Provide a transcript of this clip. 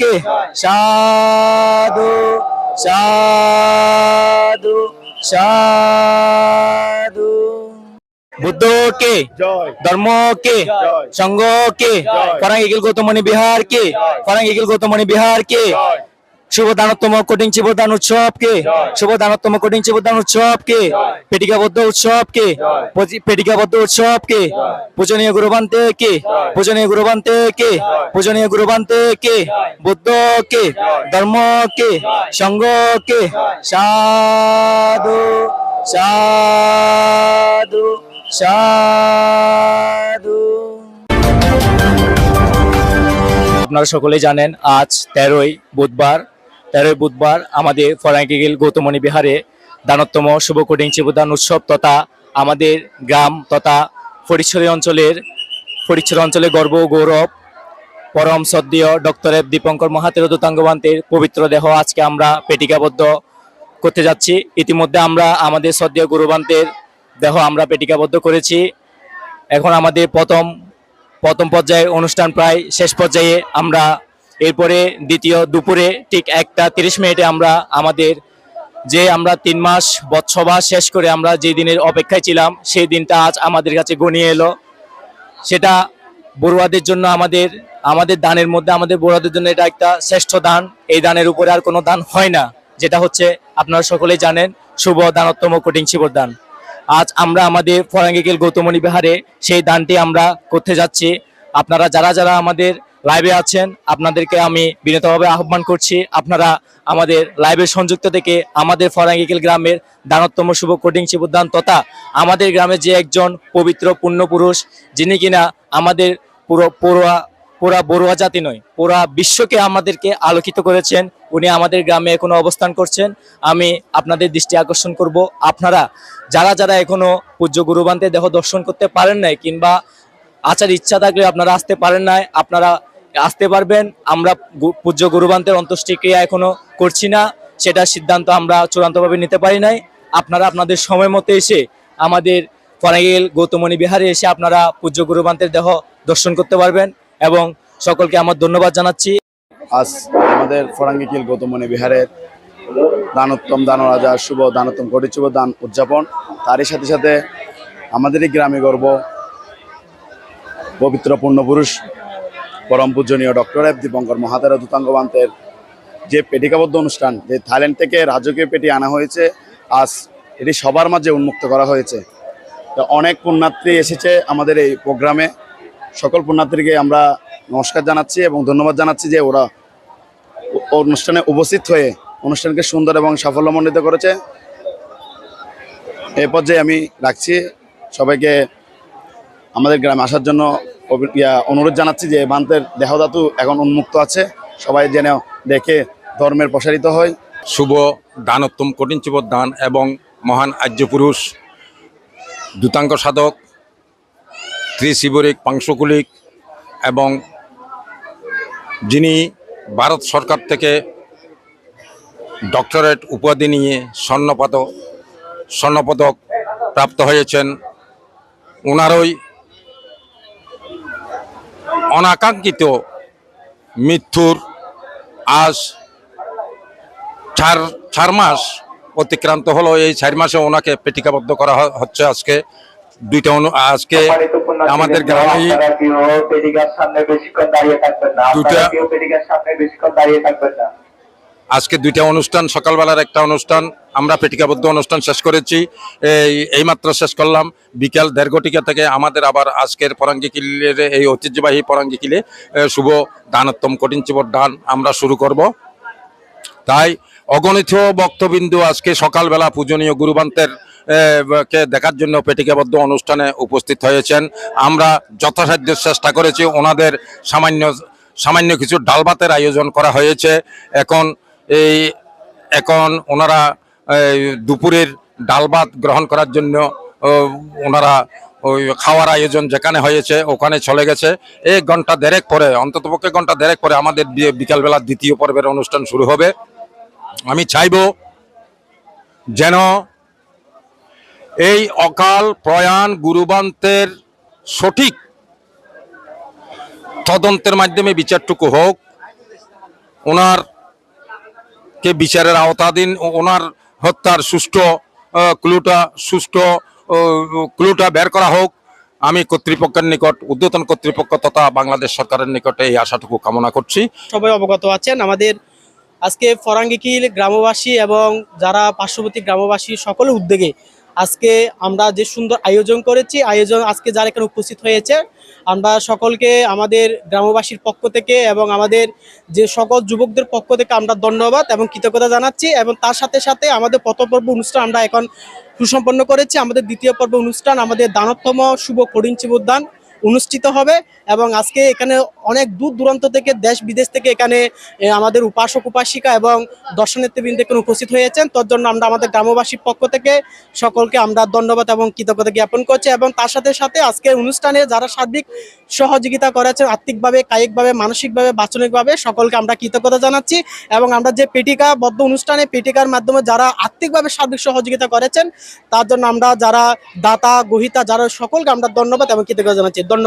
কে সাধু সাধু সাধু বুদ্ধ কে জয় ধর্ম কে জয়। সংঘ কে জয়। ফরাং ইগিল গৌতমণি বিহার কে জয়। ফরাং শুভ দানোত্তম কঠিন চিবদান উৎসব কে শুভ দানোত্তম কঠিন চিবদান উৎসব কে। পেটিকাবদ্ধ উৎসব কে পেটিকাবদ্ধ উৎসব কে পূজনীয় গুরুবান্তে কে পূজনীয় গুরুবান্তে কে পূজনীয় গুরুবান্তে কে। বুদ্ধ কে ধর্ম কে। সংঘ কে সাধু সাধু সাধু। আপনারা সকলেই জানেন আজ তেরোই বুধবার তেরোই বুধবার আমাদের ফরাঙ্কিগিল গৌতমণি বিহারে দানোত্তম শুভ কোডিং চিবদান উৎসব তথা আমাদের গ্রাম তথা ফরিচ্ছড়ি অঞ্চলের ফরিচ্ছড়ি অঞ্চলের গর্ব গৌরব, পরম সদ্য ডক্টর এফ দীপঙ্কর মহাতের দূতাঙ্গবান্তের পবিত্র দেহ আজকে আমরা পেটিকাবদ্ধ করতে যাচ্ছি। ইতিমধ্যে আমরা আমাদের সদ্য গুরুবান্তের দেহ আমরা পেটিকাবদ্ধ করেছি। এখন আমাদের প্রথম প্রথম পর্যায়ে অনুষ্ঠান প্রায় শেষ পর্যায়ে আমরা এরপরে দ্বিতীয় দুপুরে ঠিক একটা তিরিশ মিনিটে আমরা আমাদের যে আমরা তিন মাস বৎসভা শেষ করে আমরা যে দিনের অপেক্ষায় ছিলাম, সেই দিনটা আজ আমাদের কাছে গনিয়ে এলো। সেটা বড়ুয়াদের জন্য আমাদের আমাদের দানের মধ্যে আমাদের বড়ুয়াদের জন্য এটা একটা শ্রেষ্ঠ দান। এই দানের উপরে আর কোনো দান হয় না, যেটা হচ্ছে আপনারা সকলেই জানেন, শুভ দানোত্তম কঠিন শিবর দান। আজ আমরা আমাদের ফরাঙ্গিকেল গৌতমণি বিহারে সেই দানটি আমরা করতে যাচ্ছি। আপনারা যারা যারা আমাদের লাইভে আছেন, আপনাদেরকে আমি বিনীতভাবে আহ্বান করছি। আপনারা আমাদের লাইভে সংযুক্ত থেকে আমাদের ফরাঙ্গিকেল গ্রামের দানোত্তম শুভ কোডিং শিবুদ্দান তথা আমাদের গ্রামে যে একজন পবিত্র পুণ্যপুরুষ, যিনি কিনা আমাদের পুরো পড়ুয়া, পুরা বড়ুয়া জাতি নয়, পুরা বিশ্বকে আমাদেরকে আলোকিত করেছেন। উনি আমাদের গ্রামে এখনও অবস্থান করছেন। আমি আপনাদের দৃষ্টি আকর্ষণ করব। আপনারা যারা যারা এখনও পূজ্য গুরুবান্তে দেহ দর্শন করতে পারেন নাই কিংবা আচার ইচ্ছা থাকলে আপনারা আসতে পারেন নাই, আপনারা আসতে পারবেন। আমরা পূজ্য গুরুবান্তের অন্ত্যেষ্টিক্রিয়া এখনও করছি না, সেটা সিদ্ধান্ত আমরা চূড়ান্তভাবে নিতে পারি নাই। আপনারা আপনাদের সময় মতো এসে আমাদের ফরাগিল গৌতমণি বিহারে এসে আপনারা পূজ্য গুরুবান্তের দেহ দর্শন করতে পারবেন এবং সকলকে আমার ধন্যবাদ জানাচ্ছি। আজ আমাদের ফরাঙ্গিকিল গৌতমণি বিহারের দানোত্তম দানরাজা শুভ দানোত্তম কোটি শুভ দান উদযাপন। তারই সাথে সাথে আমাদেরই গ্রামে গর্ব পবিত্র পূর্ণপুরুষ, পরম পূজনীয় ডক্টর এফ দীপঙ্কর মহাতারা দূতাঙ্গবান্তের যে পেটিকাবদ্ধ অনুষ্ঠান, যে থাইল্যান্ড থেকে রাজকীয় পেটি আনা হয়েছে, আজ এটি সবার মাঝে উন্মুক্ত করা হয়েছে। তো অনেক পুণ্যার্থী এসেছে আমাদের এই প্রোগ্রামে। সকল পুণ্যার্থীকে আমরা নমস্কার জানাচ্ছি এবং ধন্যবাদ জানাচ্ছি যে ওরা অনুষ্ঠানে উপস্থিত হয়ে অনুষ্ঠানকে সুন্দর এবং সাফল্যমণ্ডিত করেছে। এ পর্যায়ে আমি রাখছি। সবাইকে আমাদের গ্রামে আসার জন্য অনুরোধ জানাচ্ছি যে বান্তের দেহধাতু এখন উন্মুক্ত আছে। সবাই যেন দেখে ধর্মের প্রসারিত হয়। শুভ দানোত্তম কঠিন চিবর দান এবং মহান আর্য পুরুষ দূতাঙ্ক সাধক, ত্রিশিবরিক, পাংশকুলিক এবং যিনি ভারত সরকার থেকে ডক্টরেট উপাধি নিয়ে স্বর্ণপদক স্বর্ণপদক প্রাপ্ত হয়েছেন ওনারই অনাকাঙ্ক্ষিত মৃত্যুর আজ চার চার মাস অতিক্রান্ত হলো। এই চার মাসে ওনাকে পেটিকাবদ্ধ করা হচ্ছে আজকে দুইটা অনু- আজকে আমাদের গ্রামে পেডিকার আজকে দুইটা অনুষ্ঠান, সকালবেলার একটা অনুষ্ঠান, আমরা পেটিকাবদ্ধ অনুষ্ঠান শেষ করেছি। এই, এইমাত্র শেষ করলাম। বিকেল দেড় ঘটিকা থেকে আমাদের আবার আজকের পরাঙ্গি কিলের এই ঐতিহ্যবাহী পরাঙ্গি কিলে শুভ দানোত্তম কঠিন চিবর দান আমরা শুরু করব। তাই অগণিত বক্তবিন্দু আজকে সকালবেলা পূজনীয় গুরুবান্তের কে দেখার জন্য পেটিকাবদ্ধ অনুষ্ঠানে উপস্থিত হয়েছেন। আমরা যথাসাধ্য চেষ্টা করেছি। ওনাদের সামান্য সামান্য কিছু ডালভাতের আয়োজন করা হয়েছে। এখন এই এখন ওনারা এই, দুপুরের ডালভাত গ্রহণ করার জন্য ওনারা ওই খাওয়ার আয়োজন যেখানে হয়েছে ওখানে চলে গেছে। এক ঘণ্টা দেড়েক পরে অন্ততপক্ষে ঘণ্টা দেড়েক পরে আমাদের বিকালবেলা দ্বিতীয় পর্বের অনুষ্ঠান শুরু হবে। আমি চাইব যেন এই অকাল প্রয়াণ গুরুবান্তের সঠিক তদন্তের মাধ্যমে বিচারটুকু হোক ওনার কে বিচারের আওতাধীন ওনার হত্যার সুষ্ঠু ক্লুটা সুষ্ঠু ক্লুটা বের করা হোক। আমি কর্তৃপক্ষের নিকট, উদ্যতন কর্তৃপক্ষ তথা বাংলাদেশ সরকারের নিকটে এই আশাটুকু কামনা করছি। সবাই অবগত আছেন, আমাদের আজকে ফরাঙ্গিকিল গ্রামবাসী এবং যারা পার্শ্ববর্তী গ্রামবাসী সকল উদ্যোগে আজকে আমরা যে সুন্দর আয়োজন করেছি, আয়োজন আজকে যারা এখানে উপস্থিত হয়েছে, আমরা সকলকে আমাদের গ্রামবাসীর পক্ষ থেকে এবং আমাদের যে সকল যুবকদের পক্ষ থেকে আমরা ধন্যবাদ এবং কৃতজ্ঞতা জানাচ্ছি এবং তার সাথে সাথে আমাদের প্রথম পর্ব অনুষ্ঠান আমরা এখন সুসম্পন্ন করেছি। আমাদের দ্বিতীয় পর্ব অনুষ্ঠান আমাদের দানতম শুভ করিঞ্চি উদ্যান অনুষ্ঠিত হবে এবং আজকে এখানে অনেক দূর দূরান্ত থেকে দেশ বিদেশ থেকে এখানে আমাদের উপাসক, উপাসিকা এবং দর্শনার্থীবৃন্দ এখানে উপস্থিত হয়েছেন। তার জন্য আমরা আমাদের গ্রামবাসীর পক্ষ থেকে সকলকে আমরা ধন্যবাদ এবং কৃতজ্ঞতা জ্ঞাপন করছি এবং তার সাথে সাথে আজকের অনুষ্ঠানে যারা সার্বিক সহযোগিতা করেছেন, আর্থিকভাবে, কায়িকভাবে, মানসিকভাবে বাচনিকভাবে সকলকে আমরা কৃতজ্ঞতা জানাচ্ছি এবং আমরা যে পেটিকা বদ্ধ অনুষ্ঠানে পেটিকার মাধ্যমে যারা আর্থিকভাবে সার্বিক সহযোগিতা করেছেন, তার জন্য আমরা যারা দাতা, গহিতা, যারা সকলকে আমরা ধন্যবাদ এবং কৃতজ্ঞতা জানাচ্ছি। ধন্যবাদ।